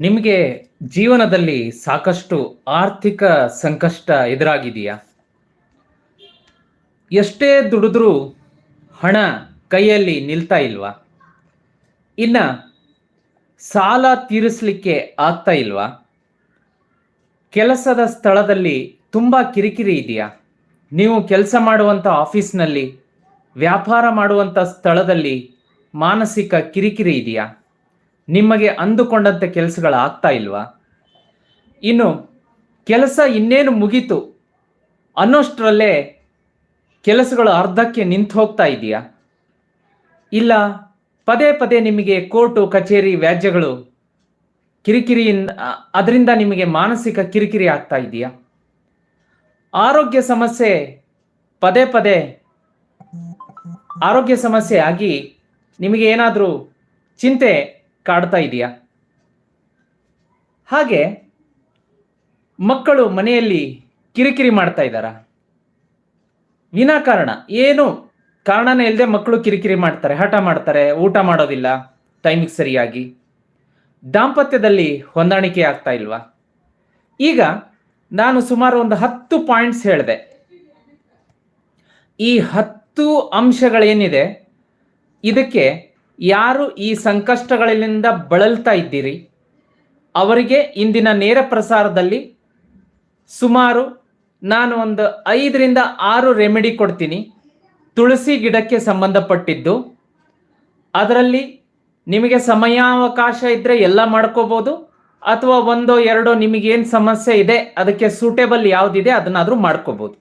ನಿಮಗೆ ಜೀವನದಲ್ಲಿ ಸಾಕಷ್ಟು ಆರ್ಥಿಕ ಸಂಕಷ್ಟ ಎದುರಾಗಿದೆಯಾ? ಎಷ್ಟೇ ದುಡಿದ್ರೂ ಹಣ ಕೈಯಲ್ಲಿ ನಿಲ್ತಾ ಇಲ್ವಾ? ಇನ್ನ ಸಾಲ ತೀರಿಸಲಿಕ್ಕೆ ಆಗ್ತಾ ಇಲ್ವಾ? ಕೆಲಸದ ಸ್ಥಳದಲ್ಲಿ ತುಂಬ ಕಿರಿಕಿರಿ ಇದೆಯಾ? ನೀವು ಕೆಲಸ ಮಾಡುವಂಥ ಆಫೀಸ್ನಲ್ಲಿ ವ್ಯಾಪಾರ ಮಾಡುವಂಥ ಸ್ಥಳದಲ್ಲಿ ಮಾನಸಿಕ ಕಿರಿಕಿರಿ ಇದೆಯಾ? ನಿಮಗೆ ಅಂದುಕೊಂಡಂತೆ ಕೆಲಸಗಳು ಆಗ್ತಾ ಇಲ್ವಾ? ಇನ್ನು ಕೆಲಸ ಇನ್ನೇನು ಮುಗೀತು ಅನ್ನೋಷ್ಟರಲ್ಲೇ ಕೆಲಸಗಳು ಅರ್ಧಕ್ಕೆ ನಿಂತು ಹೋಗ್ತಾ ಇದೆಯಾ? ಇಲ್ಲ, ಪದೇ ಪದೇ ನಿಮಗೆ ಕೋರ್ಟು, ಕಚೇರಿ, ವ್ಯಾಜ್ಯಗಳು ಕಿರಿಕಿರಿಯಿಂದ, ಅದರಿಂದ ನಿಮಗೆ ಮಾನಸಿಕ ಕಿರಿಕಿರಿ ಆಗ್ತಾ ಇದೆಯಾ? ಆರೋಗ್ಯ ಸಮಸ್ಯೆ ಪದೇ ಪದೇ, ಆರೋಗ್ಯ ಸಮಸ್ಯೆ ಆಗಿ ನಿಮಗೆ ಏನಾದರೂ ಚಿಂತೆ ಕಾಡ್ತಾ ಇದೆಯಾ? ಹಾಗೆ ಮಕ್ಕಳು ಮನೆಯಲ್ಲಿ ಕಿರಿಕಿರಿ ಮಾಡ್ತಾ ಇದ್ದಾರಾ? ವಿನಾಕಾರಣ ಏನು ಕಾರಣನೇ ಇಲ್ಲದೆ ಮಕ್ಕಳು ಕಿರಿಕಿರಿ ಮಾಡ್ತಾರೆ, ಹಠ ಮಾಡ್ತಾರೆ, ಊಟ ಮಾಡೋದಿಲ್ಲ ಟೈಮಿಗೆ ಸರಿಯಾಗಿ. ದಾಂಪತ್ಯದಲ್ಲಿ ಹೊಂದಾಣಿಕೆ ಆಗ್ತಾ ಇಲ್ವಾ? ಈಗ ನಾನು ಸುಮಾರು ಒಂದು ಹತ್ತು ಪಾಯಿಂಟ್ಸ್ ಹೇಳಿದೆ. ಈ ಹತ್ತು ಅಂಶಗಳೇನಿದೆ, ಇದಕ್ಕೆ ಯಾರು ಈ ಸಂಕಷ್ಟಗಳಿಂದ ಬಳಲ್ತಾ ಇದ್ದೀರಿ? ಅವರಿಗೆ ಇಂದಿನ ನೇರ ಪ್ರಸಾರದಲ್ಲಿ ಸುಮಾರು ನಾನು ಒಂದು ಐದರಿಂದ ಆರು ರೆಮಿಡಿ ಕೊಡ್ತೀನಿ. ತುಳಸಿ ಗಿಡಕ್ಕೆ ಸಂಬಂಧಪಟ್ಟಿದ್ದು. ಅದರಲ್ಲಿ ನಿಮಗೆ ಸಮಯಾವಕಾಶ ಇದ್ದರೆ ಎಲ್ಲ ಮಾಡ್ಕೋಬೋದು. ಅಥವಾ ಒಂದೋ ಎರಡೋ ನಿಮಗೇನು ಸಮಸ್ಯೆ ಇದೆ, ಅದಕ್ಕೆ ಸೂಟೇಬಲ್ ಯಾವುದಿದೆ ಅದನ್ನಾದರೂ ಮಾಡ್ಕೋಬೋದು.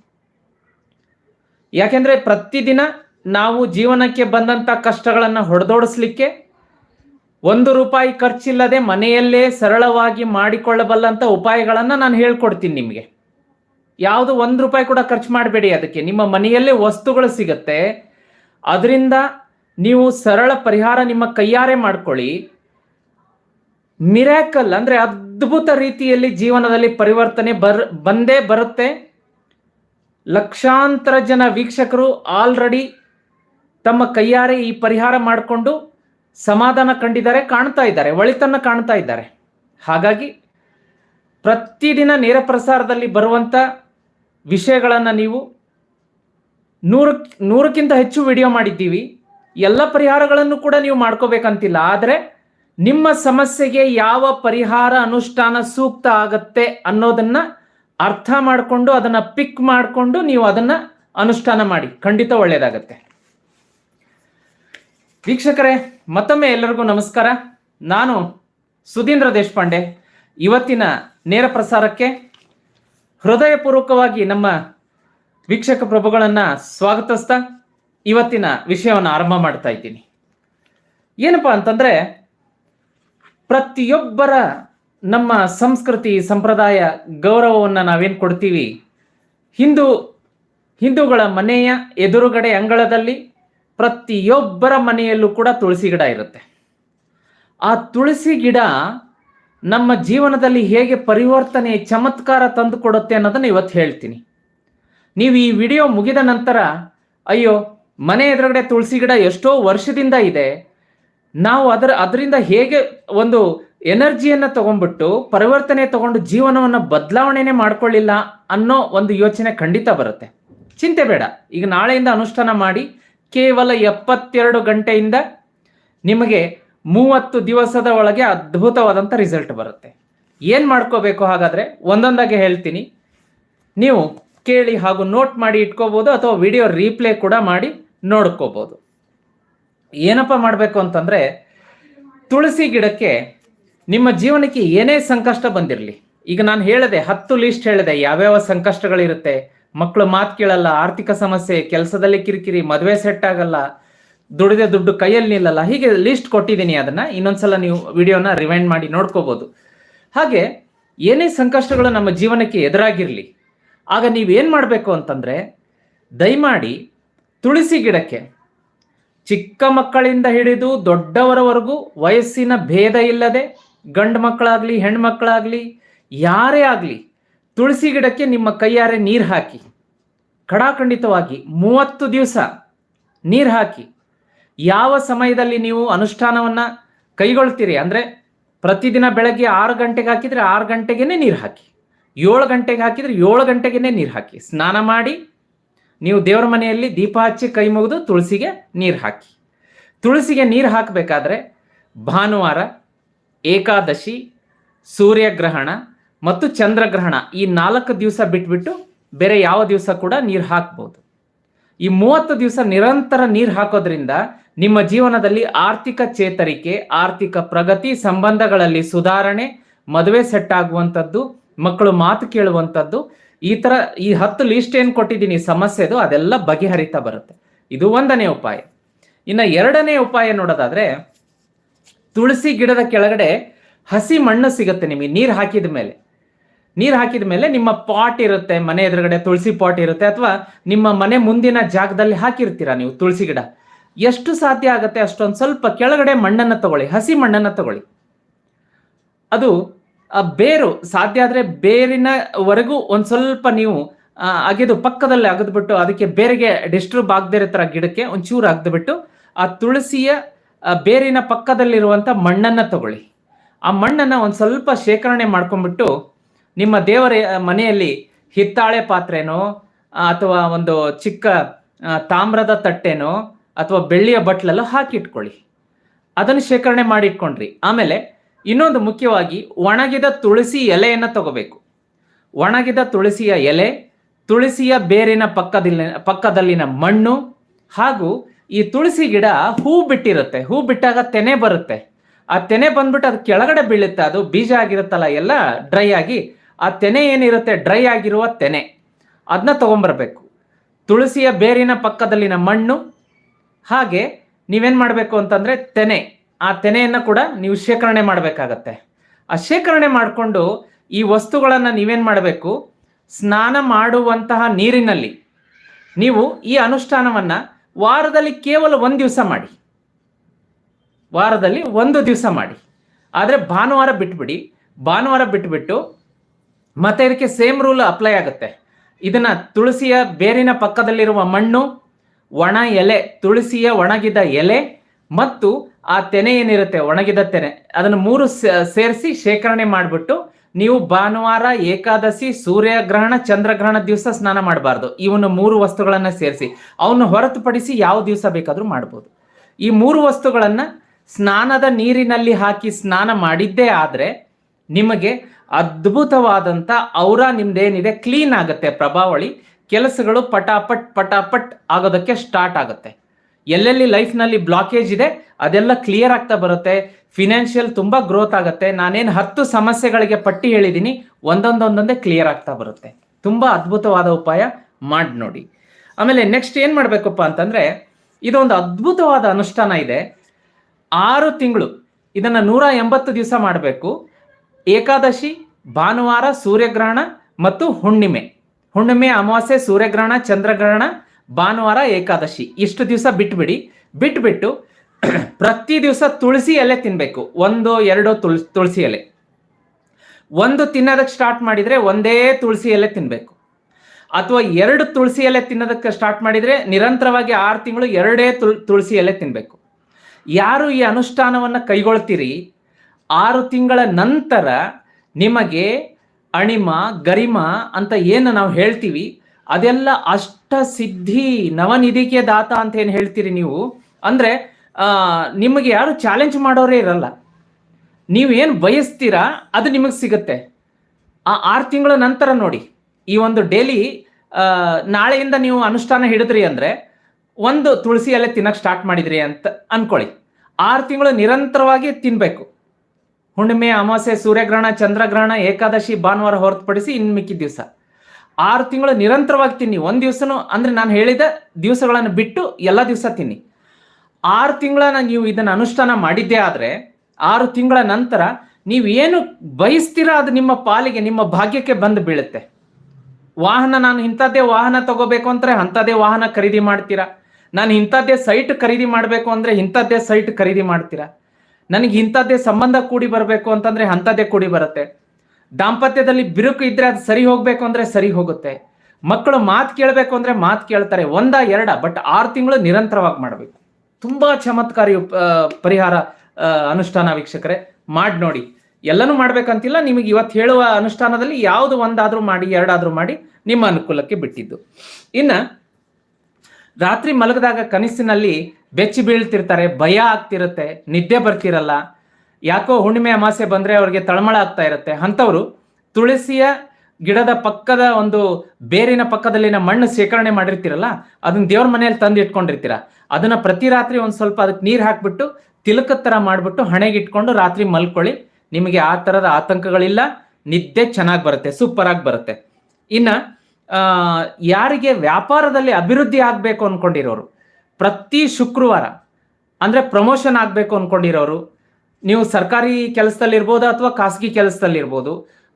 ಯಾಕೆಂದರೆ ಪ್ರತಿದಿನ ನಾವು ಜೀವನಕ್ಕೆ ಬಂದಂಥ ಕಷ್ಟಗಳನ್ನು ಹೊಡೆದೋಡಿಸ್ಲಿಕ್ಕೆ ಒಂದು ರೂಪಾಯಿ ಖರ್ಚಿಲ್ಲದೆ ಮನೆಯಲ್ಲೇ ಸರಳವಾಗಿ ಮಾಡಿಕೊಳ್ಳಬಲ್ಲಂಥ ಉಪಾಯಗಳನ್ನು ನಾನು ಹೇಳ್ಕೊಡ್ತೀನಿ ನಿಮಗೆ. ಯಾವುದು ಒಂದು ರೂಪಾಯಿ ಕೂಡ ಖರ್ಚು ಮಾಡಬೇಡಿ ಅದಕ್ಕೆ. ನಿಮ್ಮ ಮನೆಯಲ್ಲೇ ವಸ್ತುಗಳು ಸಿಗುತ್ತೆ. ಅದರಿಂದ ನೀವು ಸರಳ ಪರಿಹಾರ ನಿಮ್ಮ ಕೈಯಾರೆ ಮಾಡ್ಕೊಳ್ಳಿ. ಮಿರಾಕಲ್ ಅಂದರೆ ಅದ್ಭುತ ರೀತಿಯಲ್ಲಿ ಜೀವನದಲ್ಲಿ ಪರಿವರ್ತನೆ ಬರ್, ಬಂದೇ ಬರುತ್ತೆ. ಲಕ್ಷಾಂತರ ಜನ ವೀಕ್ಷಕರು ಆಲ್ರೆಡಿ ತಮ್ಮ ಕೈಯಾರೆ ಈ ಪರಿಹಾರ ಮಾಡಿಕೊಂಡು ಸಮಾಧಾನ ಕಂಡಿದ್ದಾರೆ, ಕಾಣ್ತಾ ಇದ್ದಾರೆ, ಒಳಿತನ್ನ ಕಾಣ್ತಾ ಇದ್ದಾರೆ. ಹಾಗಾಗಿ ಪ್ರತಿದಿನ ನೇರ ಪ್ರಸಾರದಲ್ಲಿ ಬರುವಂಥ ವಿಷಯಗಳನ್ನು ನೀವು ನೂರು, ನೂರಕ್ಕಿಂತ ಹೆಚ್ಚು ವಿಡಿಯೋ ಮಾಡಿದ್ದೀವಿ. ಎಲ್ಲ ಪರಿಹಾರಗಳನ್ನು ಕೂಡ ನೀವು ಮಾಡ್ಕೋಬೇಕಂತಿಲ್ಲ, ಆದರೆ ನಿಮ್ಮ ಸಮಸ್ಯೆಗೆ ಯಾವ ಪರಿಹಾರ ಅನುಷ್ಠಾನ ಸೂಕ್ತ ಆಗತ್ತೆ ಅನ್ನೋದನ್ನ ಅರ್ಥ ಮಾಡಿಕೊಂಡು ಅದನ್ನ ಪಿಕ್ ಮಾಡಿಕೊಂಡು ನೀವು ಅದನ್ನ ಅನುಷ್ಠಾನ ಮಾಡಿ. ಖಂಡಿತ ಒಳ್ಳೆಯದಾಗತ್ತೆ ವೀಕ್ಷಕರೇ, ಮತ್ತೊಮ್ಮೆ ಎಲ್ಲರಿಗೂ ನಮಸ್ಕಾರ. ನಾನು ಸುಧೀಂದ್ರ ದೇಶಪಾಂಡೆ. ಇವತ್ತಿನ ನೇರ ಪ್ರಸಾರಕ್ಕೆ ಹೃದಯಪೂರ್ವಕವಾಗಿ ನಮ್ಮ ವೀಕ್ಷಕ ಪ್ರಭುಗಳನ್ನು ಸ್ವಾಗತಿಸ್ತಾ ಇವತ್ತಿನ ವಿಷಯವನ್ನು ಆರಂಭ ಮಾಡ್ತಾ ಇದ್ದೀನಿ. ಏನಪ್ಪ ಅಂತಂದ್ರೆ, ಪ್ರತಿಯೊಬ್ಬರ ನಮ್ಮ ಸಂಸ್ಕೃತಿ, ಸಂಪ್ರದಾಯ, ಗೌರವವನ್ನು ನಾವೇನು ಕೊಡ್ತೀವಿ? ಹಿಂದೂ, ಹಿಂದೂಗಳ ಮನೆಯ ಎದುರುಗಡೆ ಅಂಗಳದಲ್ಲಿ ಪ್ರತಿಯೊಬ್ಬರ ಮನೆಯಲ್ಲೂ ಕೂಡ ತುಳಸಿ ಗಿಡ ಇರುತ್ತೆ. ಆ ತುಳಸಿ ಗಿಡ ನಮ್ಮ ಜೀವನದಲ್ಲಿ ಹೇಗೆ ಪರಿವರ್ತನೆ, ಚಮತ್ಕಾರ ತಂದು ಕೊಡುತ್ತೆ ಅನ್ನೋದನ್ನು ಇವತ್ತು ಹೇಳ್ತೀನಿ. ನೀವು ಈ ವಿಡಿಯೋ ಮುಗಿದ ನಂತರ, ಅಯ್ಯೋ, ಮನೆ ಎದುರುಗಡೆ ತುಳಸಿ ಗಿಡ ಎಷ್ಟೋ ವರ್ಷದಿಂದ ಇದೆ. ನಾವು ಅದರ, ಅದರಿಂದ ಹೇಗೆ ಒಂದು ಎನರ್ಜಿಯನ್ನು ತಗೊಂಡ್ಬಿಟ್ಟು, ಪರಿವರ್ತನೆ ತಗೊಂಡು ಜೀವನವನ್ನು ಬದಲಾವಣೆನೇ ಮಾಡ್ಕೊಳ್ಳಿಲ್ಲ ಅನ್ನೋ ಒಂದು ಯೋಚನೆ ಖಂಡಿತ ಬರುತ್ತೆ. ಚಿಂತೆ ಬೇಡ. ಈಗ ನಾಳೆಯಿಂದ ಅನುಷ್ಠಾನ ಮಾಡಿ ಕೇವಲ ಎಪ್ಪತ್ತೆರಡು ಗಂಟೆಯಿಂದ ನಿಮಗೆ ಮೂವತ್ತು ದಿವಸದ ಒಳಗೆ ಅದ್ಭುತವಾದಂಥ ರಿಸಲ್ಟ್ ಬರುತ್ತೆ. ಏನು ಮಾಡ್ಕೋಬೇಕು ಹಾಗಾದರೆ? ಒಂದೊಂದಾಗಿ ಹೇಳ್ತೀನಿ. ನೀವು ಕೇಳಿ ಹಾಗೂ ನೋಟ್ ಮಾಡಿ ಇಟ್ಕೋಬೋದು ಅಥವಾ ವಿಡಿಯೋ ರೀಪ್ಲೇ ಕೂಡ ಮಾಡಿ ನೋಡ್ಕೋಬೋದು. ಏನಪ್ಪ ಮಾಡಬೇಕು ಅಂತಂದರೆ, ತುಳಸಿ ಗಿಡಕ್ಕೆ ನಿಮ್ಮ ಜೀವನಕ್ಕೆ ಏನೇ ಸಂಕಷ್ಟ ಬಂದಿರಲಿ, ಈಗ ನಾನು ಹೇಳಿದೆ, ಹತ್ತು ಲಿಸ್ಟ್ ಹೇಳಿದೆ, ಯಾವ್ಯಾವ ಸಂಕಷ್ಟಗಳಿರುತ್ತೆ ಮಕ್ಕಳು ಮಾತು ಕೇಳಲ್ಲ, ಆರ್ಥಿಕ ಸಮಸ್ಯೆ, ಕೆಲಸದಲ್ಲಿ ಕಿರಿಕಿರಿ, ಮದುವೆ ಸೆಟ್ ಆಗಲ್ಲ, ದುಡಿದ ದುಡ್ಡು ಕೈಯಲ್ಲಿ ನಿಲ್ಲಲ್ಲ. ಹೀಗೆ ಲಿಸ್ಟ್ ಕೊಟ್ಟಿದ್ದೀನಿ ಅದನ್ನ. ಇನ್ನೊಂದ್ಸಲ ನೀವು ವಿಡಿಯೋನ ರಿವೈಂಡ್ ಮಾಡಿ ನೋಡ್ಕೋಬಹುದು ಹಾಗೆ ಏನೇ ಸಂಕಷ್ಟಗಳು ನಮ್ಮ ಜೀವನಕ್ಕೆ ಎದುರಾಗಿರಲಿ, ಆಗ ನೀವೇನು ಮಾಡಬೇಕು ಅಂತಂದರೆ, ದಯಮಾಡಿ ತುಳಸಿ ಗಿಡಕ್ಕೆ ಚಿಕ್ಕ ಮಕ್ಕಳಿಂದ ಹಿಡಿದು ದೊಡ್ಡವರವರೆಗೂ ವಯಸ್ಸಿನ ಭೇದ ಇಲ್ಲದೆ ಗಂಡು ಮಕ್ಕಳಾಗಲಿ ಹೆಣ್ಮಕ್ಳಾಗಲಿ ಯಾರೇ ಆಗಲಿ ತುಳಸಿ ಗಿಡಕ್ಕೆ ನಿಮ್ಮ ಕೈಯಾರೆ ನೀರು ಹಾಕಿ, ಖಡಾಖಂಡಿತವಾಗಿ ಮೂವತ್ತು ದಿವಸ ನೀರು ಹಾಕಿ, ಯಾವ ಸಮಯದಲ್ಲಿ ನೀವು ಅನುಷ್ಠಾನವನ್ನು ಕೈಗೊಳ್ತೀರಿ? ಅಂದರೆ ಪ್ರತಿದಿನ ಬೆಳಗ್ಗೆ ಆರು ಗಂಟೆಗೆ ಹಾಕಿದರೆ ಆರು ಗಂಟೆಗೇ ನೀರು ಹಾಕಿ, ಏಳು ಗಂಟೆಗೆ ಹಾಕಿದರೆ ಏಳು ಗಂಟೆಗೇ ನೀರು ಹಾಕಿ. ಸ್ನಾನ ಮಾಡಿ, ನೀವು ದೇವರ ಮನೆಯಲ್ಲಿ ದೀಪ ಹಚ್ಚಿ ಕೈ ಮುಗಿದು ತುಳಸಿಗೆ ನೀರು ಹಾಕಿ. ತುಳಸಿಗೆ ನೀರು ಹಾಕಬೇಕಾದ್ರೆ ಭಾನುವಾರ, ಏಕಾದಶಿ, ಸೂರ್ಯಗ್ರಹಣ ಮತ್ತು ಚಂದ್ರಗ್ರಹಣ ಈ ನಾಲ್ಕು ದಿವಸ ಬಿಟ್ಬಿಟ್ಟು ಬೇರೆ ಯಾವ ದಿವಸ ಕೂಡ ನೀರು ಹಾಕ್ಬೋದು. ಈ ಮೂವತ್ತು ದಿವಸ ನಿರಂತರ ನೀರು ಹಾಕೋದ್ರಿಂದ ನಿಮ್ಮ ಜೀವನದಲ್ಲಿ ಆರ್ಥಿಕ ಚೇತರಿಕೆ, ಆರ್ಥಿಕ ಪ್ರಗತಿ ಸಂಬಂಧಗಳಲ್ಲಿ ಸುಧಾರಣೆ, ಮದುವೆ ಸೆಟ್ ಆಗುವಂಥದ್ದು, ಮಕ್ಕಳು ಮಾತು ಕೇಳುವಂಥದ್ದು, ಈ ಥರ ಈ ಹತ್ತು ಲಿಸ್ಟ್ ಏನು ಕೊಟ್ಟಿದ್ದೀನಿ, ಸಮಸ್ಯೆದು ಅದೆಲ್ಲ ಬಗೆಹರಿತಾ ಬರುತ್ತೆ. ಇದು ಒಂದನೇ ಉಪಾಯ. ಇನ್ನು ಎರಡನೇ ಉಪಾಯ ನೋಡೋದಾದ್ರೆ, ತುಳಸಿ ಗಿಡದ ಕೆಳಗಡೆ ಹಸಿ ಮಣ್ಣು ಸಿಗುತ್ತೆ ನಿಮಗೆ, ನೀರು ಹಾಕಿದ ಮೇಲೆ. ನೀರು ಹಾಕಿದ ಮೇಲೆ ನಿಮ್ಮ ಪಾಟ್ ಇರುತ್ತೆ, ಮನೆ ಎದುರುಗಡೆ ತುಳಸಿ ಪಾಟ್ ಇರುತ್ತೆ ಅಥವಾ ನಿಮ್ಮ ಮನೆ ಮುಂದಿನ ಜಾಗದಲ್ಲಿ ಹಾಕಿರ್ತೀರಾ ನೀವು ತುಳಸಿ ಗಿಡ? ಎಷ್ಟು ಸಾಧ್ಯ ಆಗುತ್ತೆ ಅಷ್ಟೊಂದು ಸ್ವಲ್ಪ ಕೆಳಗಡೆ ಮಣ್ಣನ್ನು ತಗೊಳ್ಳಿ, ಹಸಿ ಮಣ್ಣನ್ನು ತಗೊಳ್ಳಿ. ಅದು, ಆ, ಬೇರು, ಸಾಧ್ಯ ಆದರೆ ಬೇರಿನವರೆಗೂ ಒಂದು ಸ್ವಲ್ಪ ನೀವು ಅಗೆದು ಪಕ್ಕದಲ್ಲಿ ಅಗೆದ್ಬಿಟ್ಟು ಅದಕ್ಕೆ ಬೇರೆಗೆ ಡಿಸ್ಟರ್ಬ್ ಆಗದೇ ಇರೋ ಥರ ಗಿಡಕ್ಕೆ ಒಂಚೂರು ಅಗ್ದುಬಿಟ್ಟು ಆ ತುಳಸಿಯ ಬೇರಿನ ಪಕ್ಕದಲ್ಲಿರುವಂಥ ಮಣ್ಣನ್ನು ತಗೊಳ್ಳಿ. ಆ ಮಣ್ಣನ್ನು ಒಂದು ಸ್ವಲ್ಪ ಶೇಖರಣೆ ಮಾಡ್ಕೊಂಡ್ಬಿಟ್ಟು ನಿಮ್ಮ ದೇವರ ಮನೆಯಲ್ಲಿ ಹಿತ್ತಾಳೆ ಪಾತ್ರೆನೋ ಅಥವಾ ಒಂದು ಚಿಕ್ಕ ತಾಮ್ರದ ತಟ್ಟೆನೋ, ಅಥವಾ ಬೆಳ್ಳಿಯ ಬಟ್ಲಲ್ಲೋ ಹಾಕಿಟ್ಕೊಳ್ಳಿ. ಅದನ್ನು ಶೇಖರಣೆ ಮಾಡಿ ಇಟ್ಕೊಂಡ್ರಿ ಆಮೇಲೆ ಇನ್ನೊಂದು ಮುಖ್ಯವಾಗಿ ಒಣಗಿದ ತುಳಸಿ ಎಲೆಯನ್ನು ತಗೋಬೇಕು. ಒಣಗಿದ ತುಳಸಿಯ ಎಲೆ, ತುಳಸಿಯ ಬೇರಿನ ಪಕ್ಕದಲ್ಲಿ ಪಕ್ಕದಲ್ಲಿನ ಮಣ್ಣು, ಹಾಗೂ ಈ ತುಳಸಿ ಗಿಡ ಹೂ ಬಿಟ್ಟಿರುತ್ತೆ. ಹೂ ಬಿಟ್ಟಾಗ ತೆನೆ ಬರುತ್ತೆ. ಆ ತೆನೆ ಬಂದ್ಬಿಟ್ಟು ಅದು ಕೆಳಗಡೆ ಬೀಳುತ್ತೆ. ಅದು ಬೀಜ ಆಗಿರುತ್ತಲ್ಲ, ಎಲ್ಲ ಡ್ರೈ ಆಗಿ ಆ ತೆನೆ ಏನಿರುತ್ತೆ? ಡ್ರೈ ಆಗಿರುವ ತೆನೆ. ಅದನ್ನ ತಗೊಂಬರ್ಬೇಕು. ತುಳಸಿಯ ಬೇರಿನ ಪಕ್ಕದಲ್ಲಿನ ಮಣ್ಣು, ಹಾಗೆ ನೀವೇನು ಮಾಡಬೇಕು ಅಂತಂದ್ರೆ ತೆನೆ. ಆ ತೆನೆಯನ್ನು ಕೂಡ ನೀವು ಶೇಖರಣೆ ಮಾಡಬೇಕಾಗತ್ತೆ. ಆ ಶೇಖರಣೆ ಮಾಡಿಕೊಂಡು ಈ ವಸ್ತುಗಳನ್ನು ನೀವೇನು ಮಾಡಬೇಕು? ಸ್ನಾನ ಮಾಡುವಂತಹ ನೀರಿನಲ್ಲಿ ನೀವು ಈ ಅನುಷ್ಠಾನವನ್ನು ವಾರದಲ್ಲಿ ಕೇವಲ ಒಂದು ದಿವಸ ಮಾಡಿ. ವಾರದಲ್ಲಿ ಒಂದು ದಿವಸ ಮಾಡಿ. ಆದರೆ ಭಾನುವಾರ ಬಿಟ್ಬಿಡಿ. ಭಾನುವಾರ ಬಿಟ್ಬಿಟ್ಟು ಮತ್ತೆ ಇದಕ್ಕೆ ಸೇಮ್ ರೂಲ್ ಅಪ್ಲೈ ಆಗುತ್ತೆ. ಇದನ್ನ ತುಳಸಿಯ ಬೇರಿನ ಪಕ್ಕದಲ್ಲಿರುವ ಮಣ್ಣು, ಒಣ ಎಲೆ, ತುಳಸಿಯ ಒಣಗಿದ ಎಲೆ ಮತ್ತು ಆ ತೆನೆ ಏನಿರುತ್ತೆ, ಒಣಗಿದ ತೆನೆ, ಅದನ್ನು ಮೂರು ಸೇರಿಸಿ ಶೇಖರಣೆ ಮಾಡಿಬಿಟ್ಟು ನೀವು ಭಾನುವಾರ, ಏಕಾದಶಿ, ಸೂರ್ಯಗ್ರಹಣ, ಚಂದ್ರಗ್ರಹಣ ದಿವಸ ಸ್ನಾನ ಮಾಡಬಾರ್ದು. ಇವನು ಮೂರು ವಸ್ತುಗಳನ್ನು ಸೇರಿಸಿ. ಅವನು ಹೊರತುಪಡಿಸಿ ಯಾವ ದಿವಸ ಬೇಕಾದರೂ ಮಾಡ್ಬೋದು. ಈ ಮೂರು ವಸ್ತುಗಳನ್ನು ಸ್ನಾನದ ನೀರಿನಲ್ಲಿ ಹಾಕಿ ಸ್ನಾನ ಮಾಡಿದ್ದೇ ಆದರೆ ನಿಮಗೆ ಅದ್ಭುತವಾದಂಥ ಔರ ನಿಮ್ದೇನಿದೆ ಕ್ಲೀನ್ ಆಗುತ್ತೆ, ಪ್ರಭಾವಳಿ. ಕೆಲಸಗಳು ಪಟಾಪಟ್ ಪಟಾಪಟ್ ಆಗೋದಕ್ಕೆ ಸ್ಟಾರ್ಟ್ ಆಗುತ್ತೆ. ಎಲ್ಲೆಲ್ಲಿ ಲೈಫ್ನಲ್ಲಿ ಬ್ಲಾಕೇಜ್ ಇದೆ, ಅದೆಲ್ಲ ಕ್ಲಿಯರ್ ಆಗ್ತಾ ಬರುತ್ತೆ. ಫಿನಾನ್ಷಿಯಲ್ ತುಂಬ ಗ್ರೋತ್ ಆಗುತ್ತೆ. ನಾನೇನು ಹತ್ತು ಸಮಸ್ಯೆಗಳಿಗೆ ಪಟ್ಟಿ ಹೇಳಿದ್ದೀನಿ ಒಂದೊಂದೊಂದೊಂದೇ ಕ್ಲಿಯರ್ ಆಗ್ತಾ ಬರುತ್ತೆ. ತುಂಬ ಅದ್ಭುತವಾದ ಉಪಾಯ ಮಾಡಿ ನೋಡಿ. ಆಮೇಲೆ ನೆಕ್ಸ್ಟ್ ಏನು ಮಾಡಬೇಕಪ್ಪ ಅಂತಂದರೆ, ಇದೊಂದು ಅದ್ಭುತವಾದ ಅನುಷ್ಠಾನ ಇದೆ. ಆರು ತಿಂಗಳು, ಇದನ್ನು ನೂರ ಎಂಬತ್ತು ದಿವಸ ಮಾಡಬೇಕು. ಏಕಾದಶಿ, ಭಾನುವಾರ, ಸೂರ್ಯಗ್ರಹಣ ಮತ್ತು ಹುಣ್ಣಿಮೆ. ಹುಣ್ಣಿಮೆ, ಅಮಾವಾಸ್ಯೆ, ಸೂರ್ಯಗ್ರಹಣ, ಚಂದ್ರಗ್ರಹಣ, ಭಾನುವಾರ, ಏಕಾದಶಿ. ಇಷ್ಟು ದಿವಸ ಬಿಟ್ಬಿಡಿ. ಬಿಟ್ಬಿಟ್ಟು ಪ್ರತಿ ದಿವಸ ತುಳಸಿ ಎಲೆ ತಿನ್ಬೇಕು. ಒಂದು, ಎರಡು ತುಳಸಿ ತುಳಸಿ ಎಲೆ. ಒಂದು ತಿನ್ನೋದಕ್ಕೆ ಸ್ಟಾರ್ಟ್ ಮಾಡಿದ್ರೆ ಒಂದೇ ತುಳಸಿ ಎಲೆ ತಿನ್ನಬೇಕು ಅಥವಾ ಎರಡು ತುಳಸಿ ಎಲೆ ತಿನ್ನೋದಕ್ಕೆ ಸ್ಟಾರ್ಟ್ ಮಾಡಿದ್ರೆ ನಿರಂತರವಾಗಿ ಆರು ತಿಂಗಳು ಎರಡೇ ತುಳ್, ತುಳಸಿ ಎಲೆ ತಿನ್ನಬೇಕು ಯಾರು ಈ ಅನುಷ್ಠಾನವನ್ನು ಕೈಗೊಳ್ತೀರಿ? ಆರು ತಿಂಗಳ ನಂತರ ನಿಮಗೆ ಅಣಿಮ, ಗರಿಮ ಅಂತ ಏನು ನಾವು ಹೇಳ್ತೀವಿ, ಅದೆಲ್ಲ ಅಷ್ಟ ಸಿದ್ಧಿ ನವನಿಧಿಕೆ ದಾತ ಅಂತ ಏನು ಹೇಳ್ತೀರಿ ನೀವು? ಅಂದರೆ ನಿಮಗೆ ಯಾರು ಚಾಲೆಂಜ್ ಮಾಡೋರೇ ಇರಲ್ಲ. ನೀವು ಏನು ಬಯಸ್ತೀರಾ ಅದು ನಿಮಗೆ ಸಿಗುತ್ತೆ. ಆ ಆರು ತಿಂಗಳ ನಂತರ ನೋಡಿ, ಈ ಒಂದು ಡೈಲಿ ನಾಳೆಯಿಂದ ನೀವು ಅನುಷ್ಠಾನ ಹಿಡಿದ್ರಿ ಅಂದರೆ, ಒಂದು ತುಳಸಿ ಎಲೆ ತಿನ್ನಕ್ಕೆ ಸ್ಟಾರ್ಟ್ ಮಾಡಿದ್ರಿ ಅಂತ ಅನ್ಕೊಳ್ಳಿ. ಆರು ತಿಂಗಳು ನಿರಂತರವಾಗಿ ತಿನ್ಬೇಕು. ಹುಣ್ಣಿಮೆ ಅಮಾವಾಸ್ಯೆ ಸೂರ್ಯಗ್ರಹಣ, ಚಂದ್ರಗ್ರಹಣ, ಏಕಾದಶಿ, ಭಾನುವಾರ ಹೊರತುಪಡಿಸಿ ಇನ್ನು ಮಿಕ್ಕಿದ ದಿವಸ. ಆರು ತಿಂಗಳು ನಿರಂತರವಾಗಿ ತಿನ್ನಿ. ಒಂದು ದಿವಸನೂ ಅಂದ್ರೆ ನಾನು ಹೇಳಿದ ದಿವಸಗಳನ್ನು ಬಿಟ್ಟು ಎಲ್ಲ ದಿವಸ ತಿನ್ನಿ. ಆರು ತಿಂಗಳನ್ನ ನೀವು ಇದನ್ನು ಅನುಷ್ಠಾನ ಮಾಡಿದ್ದೆ ಆದರೆ ಆರು ತಿಂಗಳ ನಂತರ ನೀವು ಏನು ಬಯಸ್ತೀರಾ ಅದು ನಿಮ್ಮ ಪಾಲಿಗೆ, ನಿಮ್ಮ ಭಾಗ್ಯಕ್ಕೆ ಬಂದು ಬೀಳುತ್ತೆ. ವಾಹನ, ನಾನು ಇಂಥದ್ದೇ ವಾಹನ ತಗೋಬೇಕು ಅಂದ್ರೆ ಅಂಥದ್ದೇ ವಾಹನ ಖರೀದಿ ಮಾಡ್ತೀರಾ? ನಾನು ಇಂಥದ್ದೇ ಸೈಟ್ ಖರೀದಿ ಮಾಡಬೇಕು ಅಂದ್ರೆ ಇಂಥದ್ದೇ ಸೈಟ್ ಖರೀದಿ ಮಾಡ್ತೀರಾ? ನನಗೆ ಇಂಥದ್ದೇ ಸಂಬಂಧ ಕೂಡಿ ಬರಬೇಕು ಅಂತಂದ್ರೆ ಅಂಥದ್ದೇ ಕೂಡಿ ಬರುತ್ತೆ. ದಾಂಪತ್ಯದಲ್ಲಿ ಬಿರುಕು ಇದ್ರೆ ಅದು ಸರಿ ಹೋಗ್ಬೇಕು ಅಂದ್ರೆ ಸರಿ ಹೋಗುತ್ತೆ. ಮಕ್ಕಳು ಮಾತು ಕೇಳಬೇಕು ಅಂದ್ರೆ ಮಾತು ಕೇಳ್ತಾರೆ, ಒಂದ ಎರಡ ಬಟ್ ಆರು ತಿಂಗಳು ನಿರಂತರವಾಗಿ ಮಾಡಬೇಕು. ತುಂಬಾ ಚಮತ್ಕಾರಿ ಪರಿಹಾರ ಅನುಷ್ಠಾನ ವೀಕ್ಷಕರೇ, ಮಾಡಿ ನೋಡಿ. ಎಲ್ಲನೂ ಮಾಡ್ಬೇಕಂತಿಲ್ಲ, ನಿಮಗೆ ಇವತ್ತು ಹೇಳುವ ಅನುಷ್ಠಾನದಲ್ಲಿ ಯಾವುದು ಒಂದಾದ್ರೂ ಮಾಡಿ, ಎರಡಾದ್ರೂ ಮಾಡಿ, ನಿಮ್ಮ ಅನುಕೂಲಕ್ಕೆ ಬಿಟ್ಟಿದ್ದು. ಇನ್ನ, ರಾತ್ರಿ ಮಲಗಿದಾಗ ಕನಸಿನಲ್ಲಿ ಬೆಚ್ಚಿ ಬೀಳ್ತಿರ್ತಾರೆ, ಭಯ ಆಗ್ತಿರುತ್ತೆ, ನಿದ್ದೆ ಬರ್ತಿರಲ್ಲ. ಯಾಕೋ ಹುಣ್ಣಿಮೆ ಅಮಾಸೆ ಬಂದ್ರೆ ಅವ್ರಿಗೆ ತಳಮಳ ಆಗ್ತಾ ಇರುತ್ತೆ. ಅಂಥವ್ರು ತುಳಸಿಯ ಗಿಡದ ಪಕ್ಕದ ಒಂದು ಬೇರಿನ ಪಕ್ಕದಲ್ಲಿನ ಮಣ್ಣು ಶೇಖರಣೆ ಮಾಡಿರ್ತೀರಲ್ಲ, ಅದನ್ನ ದೇವ್ರ ಮನೆಯಲ್ಲಿ ತಂದು ಇಟ್ಕೊಂಡಿರ್ತೀರ. ಅದನ್ನ ಪ್ರತಿ ರಾತ್ರಿ ಒಂದು ಸ್ವಲ್ಪ ಅದಕ್ಕೆ ನೀರು ಹಾಕ್ಬಿಟ್ಟು ತಿಲಕದ ತರ ಮಾಡ್ಬಿಟ್ಟು ಹಣೆಗೆ ಇಟ್ಕೊಂಡು ರಾತ್ರಿ ಮಲ್ಕೊಳ್ಳಿ. ನಿಮಗೆ ಆ ತರದ ಆತಂಕಗಳಿಲ್ಲ, ನಿದ್ದೆ ಚೆನ್ನಾಗಿ ಬರುತ್ತೆ ಸೂಪರ್ ಆಗಿ ಬರುತ್ತೆ. ಇನ್ನ ಯಾರಿಗೆ ವ್ಯಾಪಾರದಲ್ಲಿ ಅಭಿವೃದ್ಧಿ ಆಗಬೇಕು ಅನ್ಕೊಂಡಿರೋರು ಪ್ರತಿ ಶುಕ್ರವಾರ, ಅಂದರೆ ಪ್ರಮೋಷನ್ ಆಗಬೇಕು ಅಂದ್ಕೊಂಡಿರೋರು ನೀವು ಸರ್ಕಾರಿ ಕೆಲಸದಲ್ಲಿರ್ಬೋದು ಅಥವಾ ಖಾಸಗಿ ಕೆಲಸದಲ್ಲಿರ್ಬೋದು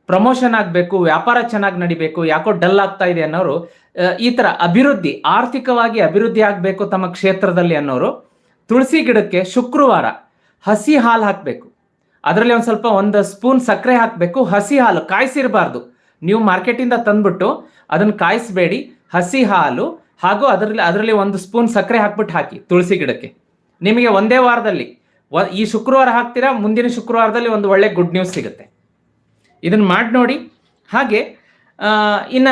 ಪ್ರಮೋಷನ್ ಆಗಬೇಕು, ವ್ಯಾಪಾರ ಚೆನ್ನಾಗಿ ನಡಿಬೇಕು, ಯಾಕೋ ಡಲ್ ಆಗ್ತಾ ಇದೆ ಅನ್ನೋರು ಈ ಥರ ಅಭಿವೃದ್ಧಿ, ಆರ್ಥಿಕವಾಗಿ ಅಭಿವೃದ್ಧಿ ಆಗಬೇಕು ತಮ್ಮ ಕ್ಷೇತ್ರದಲ್ಲಿ ಅನ್ನೋರು, ತುಳಸಿ ಗಿಡಕ್ಕೆ ಶುಕ್ರವಾರ ಹಸಿ ಹಾಲು ಹಾಕಬೇಕು. ಅದರಲ್ಲಿ ಒಂದು ಸ್ವಲ್ಪ ಒಂದು ಸ್ಪೂನ್ ಸಕ್ಕರೆ ಹಾಕಬೇಕು, ಹಸಿ ಹಾಲು ಕಾಯಿಸಿರಬಾರ್ದು. ನೀವು ಮಾರ್ಕೆಟಿಂದ ತಂದ್ಬಿಟ್ಟು ಅದನ್ನು ಕಾಯಿಸಬೇಡಿ, ಹಸಿ ಹಾಲು ಹಾಗೂ ಅದರಲ್ಲಿ ಅದರಲ್ಲಿ ಒಂದು ಸ್ಪೂನ್ ಸಕ್ಕರೆ ಹಾಕ್ಬಿಟ್ಟು ಹಾಕಿ, ತುಳಸಿ ಗಿಡಕ್ಕೆ. ನಿಮಗೆ ಒಂದೇ ವಾರದಲ್ಲಿ ಈ ಶುಕ್ರವಾರ ಹಾಕ್ತೀರಾ, ಮುಂದಿನ ಶುಕ್ರವಾರದಲ್ಲಿ ಒಂದು ಒಳ್ಳೆ ಗುಡ್ ನ್ಯೂಸ್ ಸಿಗುತ್ತೆ. ಇದನ್ನು ಮಾಡಿ ನೋಡಿ. ಹಾಗೆ ಇನ್ನ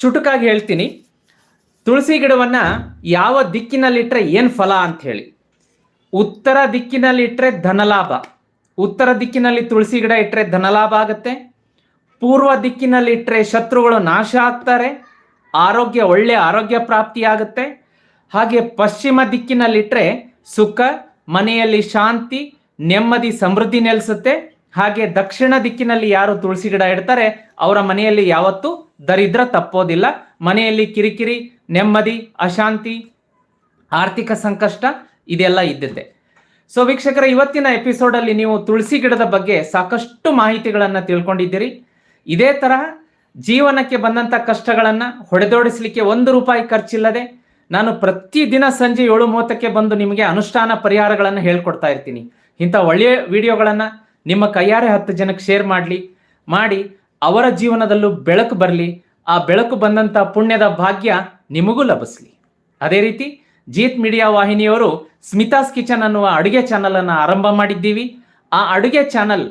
ಚುಟುಕಾಗಿ ಹೇಳ್ತೀನಿ. ತುಳಸಿ ಗಿಡವನ್ನ ಯಾವ ದಿಕ್ಕಿನಲ್ಲಿಟ್ಟರೆ ಏನು ಫಲ ಅಂತ ಹೇಳಿ. ಉತ್ತರ ದಿಕ್ಕಿನಲ್ಲಿ ಇಟ್ಟರೆ ಧನಲಾಭ. ಉತ್ತರ ದಿಕ್ಕಿನಲ್ಲಿ ತುಳಸಿ ಗಿಡ ಇಟ್ಟರೆ ಧನಲಾಭ ಆಗುತ್ತೆ. ಪೂರ್ವ ದಿಕ್ಕಿನಲ್ಲಿ ಇಟ್ಟರೆ ಶತ್ರುಗಳು ನಾಶ ಆಗ್ತಾರೆ. ಆರೋಗ್ಯ, ಒಳ್ಳೆ ಆರೋಗ್ಯ ಪ್ರಾಪ್ತಿಯಾಗುತ್ತೆ. ಹಾಗೆ ಪಶ್ಚಿಮ ದಿಕ್ಕಿನಲ್ಲಿಟ್ಟರೆ ಸುಖ, ಮನೆಯಲ್ಲಿ ಶಾಂತಿ, ನೆಮ್ಮದಿ, ಸಮೃದ್ಧಿ ನೆಲೆಸುತ್ತೆ. ಹಾಗೆ ದಕ್ಷಿಣ ದಿಕ್ಕಿನಲ್ಲಿ ಯಾರು ತುಳಸಿ ಗಿಡ ಇಡ್ತಾರೆ, ಅವರ ಮನೆಯಲ್ಲಿ ಯಾವತ್ತೂ ದರಿದ್ರ ತಪ್ಪೋದಿಲ್ಲ. ಮನೆಯಲ್ಲಿ ಕಿರಿಕಿರಿ, ನೆಮ್ಮದಿ, ಅಶಾಂತಿ, ಆರ್ಥಿಕ ಸಂಕಷ್ಟ, ಇದೆಲ್ಲ ಇದ್ದದ್ದೆ. ಸೊ ವೀಕ್ಷಕರ, ಇವತ್ತಿನ ಎಪಿಸೋಡಲ್ಲಿ ನೀವು ತುಳಸಿ ಗಿಡದ ಬಗ್ಗೆ ಸಾಕಷ್ಟು ಮಾಹಿತಿಗಳನ್ನು ತಿಳ್ಕೊಂಡಿದ್ದೀರಿ. ಇದೇ ತರಹ ಜೀವನಕ್ಕೆ ಬಂದಂಥ ಕಷ್ಟಗಳನ್ನು ಹೊಡೆದೋಡಿಸಲಿಕ್ಕೆ ಒಂದು ರೂಪಾಯಿ ಖರ್ಚಿಲ್ಲದೆ ನಾನು ಪ್ರತಿದಿನ ಸಂಜೆ ಏಳು ಮೂವತ್ತಕ್ಕೆ ಬಂದು ನಿಮಗೆ ಅನುಷ್ಠಾನ ಪರಿಹಾರಗಳನ್ನು ಹೇಳ್ಕೊಡ್ತಾ ಇರ್ತೀನಿ. ಇಂಥ ಒಳ್ಳೆಯ ವಿಡಿಯೋಗಳನ್ನು ನಿಮ್ಮ ಕೈಯಾರೆ ಹತ್ತು ಜನಕ್ಕೆ ಶೇರ್ ಮಾಡಲಿ, ಮಾಡಿ, ಅವರ ಜೀವನದಲ್ಲೂ ಬೆಳಕು ಬರಲಿ, ಆ ಬೆಳಕು ಬಂದಂಥ ಪುಣ್ಯದ ಭಾಗ್ಯ ನಿಮಗೂ ಲಭಿಸಲಿ. ಅದೇ ರೀತಿ ಜೀತ್ ಮೀಡಿಯಾ ವಾಹಿನಿಯವರು ಸ್ಮಿತಾಸ್ ಕಿಚನ್ ಅನ್ನುವ ಅಡುಗೆ ಚಾನಲನ್ನು ಆರಂಭ ಮಾಡಿದ್ದೀವಿ. ಆ ಅಡುಗೆ ಚಾನಲ್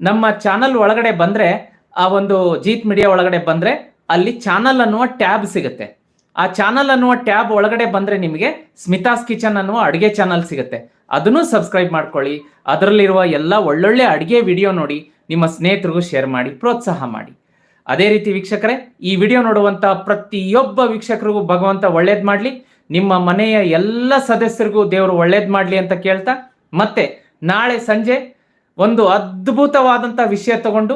ನಮ್ಮ ಚಾನಲ್ ಒಳಗಡೆ ಬಂದ್ರೆ ಆ ಒಂದು ಜೀತ್ ಮೀಡಿಯಾ ಒಳಗಡೆ ಬಂದ್ರೆ ಅಲ್ಲಿ ಚಾನಲ್ ಅನ್ನುವ ಟ್ಯಾಬ್ ಸಿಗುತ್ತೆ. ಆ ಚಾನಲ್ ಅನ್ನುವ ಟ್ಯಾಬ್ ಒಳಗಡೆ ಬಂದ್ರೆ ನಿಮಗೆ ಸ್ಮಿತಾಸ್ ಕಿಚನ್ ಅನ್ನುವ ಅಡುಗೆ ಚಾನಲ್ ಸಿಗುತ್ತೆ. ಅದನ್ನು ಸಬ್ಸ್ಕ್ರೈಬ್ ಮಾಡ್ಕೊಳ್ಳಿ. ಅದರಲ್ಲಿರುವ ಎಲ್ಲ ಒಳ್ಳೊಳ್ಳೆ ಅಡುಗೆ ವಿಡಿಯೋ ನೋಡಿ ನಿಮ್ಮ ಸ್ನೇಹಿತರಿಗೂ ಶೇರ್ ಮಾಡಿ, ಪ್ರೋತ್ಸಾಹ ಮಾಡಿ. ಅದೇ ರೀತಿ ವೀಕ್ಷಕರೇ, ಈ ವಿಡಿಯೋ ನೋಡುವಂತ ಪ್ರತಿಯೊಬ್ಬ ವೀಕ್ಷಕರಿಗೂ ಭಗವಂತ ಒಳ್ಳೇದು ಮಾಡಲಿ. ನಿಮ್ಮ ಮನೆಯ ಎಲ್ಲ ಸದಸ್ಯರಿಗೂ ದೇವರು ಒಳ್ಳೇದು ಮಾಡಲಿ ಅಂತ ಕೇಳ್ತಾ, ಮತ್ತೆ ನಾಳೆ ಸಂಜೆ ಒಂದು ಅದ್ಭುತವಾದಂತ ವಿಷಯ ತಗೊಂಡು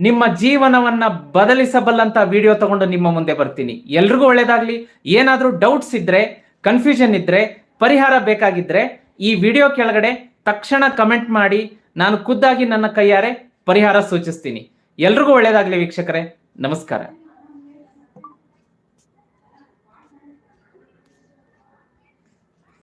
ನಿಮ್ಮ ಜೀವನವನ್ನ ಬದಲಿಸಬಲ್ಲಂತ ವಿಡಿಯೋ ತಗೊಂಡು ನಿಮ್ಮ ಮುಂದೆ ಬರ್ತೀನಿ. ಎಲ್ರಿಗೂ ಒಳ್ಳೇದಾಗ್ಲಿ. ಏನಾದರೂ ಡೌಟ್ಸ್ ಇದ್ರೆ ಕನ್ಫ್ಯೂಷನ್ ಇದ್ರೆ, ಪರಿಹಾರ ಬೇಕಾಗಿದ್ರೆ ಈ ವಿಡಿಯೋ ಕೆಳಗಡೆ ತಕ್ಷಣ ಕಮೆಂಟ್ ಮಾಡಿ, ನಾನು ಖುದ್ದಾಗಿ ನನ್ನ ಕೈಯಾರೆ ಪರಿಹಾರ ಸೂಚಿಸ್ತೀನಿ. ಎಲ್ರಿಗೂ ಒಳ್ಳೇದಾಗ್ಲಿ ವೀಕ್ಷಕರೇ. ನಮಸ್ಕಾರ.